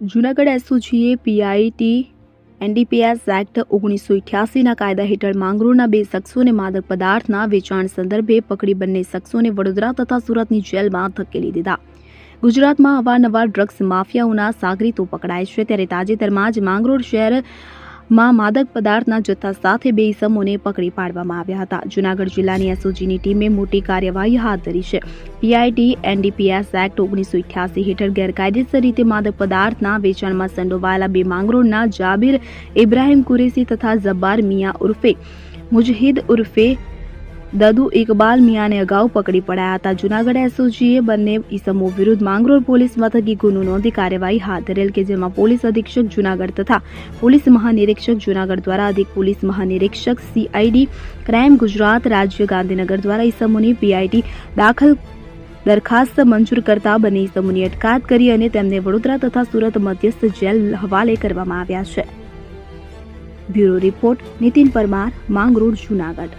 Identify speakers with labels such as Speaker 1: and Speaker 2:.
Speaker 1: જૂનાગઢ એસઓજીએ PIT, NDPS act ઓગણીસો ઇઠ્યાસીના કાયદા હેઠળ માંગરોળના બે શખ્સોને માદક પદાર્થના વેચાણ સંદર્ભે પકડી બંને શખ્સોને વડોદરા તથા સુરતની જેલમાં ધકેલી દીધા. ગુજરાતમાં અવારનવાર ડ્રગ્સ માફિયાઓના સાગરીતો પકડાય છે, ત્યારે તાજેતરમાં જ માંગરોળ શહેરમાં માદક પદાર્થના જથ્થા સાથે બે ઇસમોને પકડી પાડવામાં આવ્યા હતા. જૂનાગઢ જિલ્લાની એસઓજીની ટીમે મોટી કાર્યવાહી હાથ ધરી છે. પીઆઈટી, એનડીપીએસ એક્ટ ઓગણીસો અઠ્યાસી હેઠળ ગેરકાયદેસર રીતે માદક પદાર્થના વેચાણમાં સંડોવાયેલા બે માંગરોળના જાબીર ઇબ્રાહીમ કુરેશી તથા જબ્બાર મિયા ઉર્ફે મુજહિદ ઉર્ફે દદુ ઇકબાલ મિયાને અગાઉ પકડી પડાયા હતા. જૂનાગઢ એસઓજીએ બંને ઇસમો વિરુદ્ધ માંગરોળ પોલીસ મથકે ગુનો નોંધી કાર્યવાહી હાથ ધરેલ કે જેમાં પોલીસ અધિક્ષક જૂનાગઢ તથા પોલીસ મહાનિરીક્ષક જૂનાગઢ દ્વારા અધિક પોલીસ મહાનિરીક્ષક સીઆઈડી, ક્રાઇમ ગુજરાત, રાજ્ય ગાંધીનગર દ્વારા ઇસમોની પીઆઈટી દાખલ દરખાસ્ત મંજૂર કરતા બંને ઇસમોની અટકાયત કરી અને તેમને વડોદરા તથા સુરત મધ્યસ્થ જેલ હવાલે કરવામાં આવ્યા છે. Bureau report Nitin Parmar, Mangrol, Junagadh.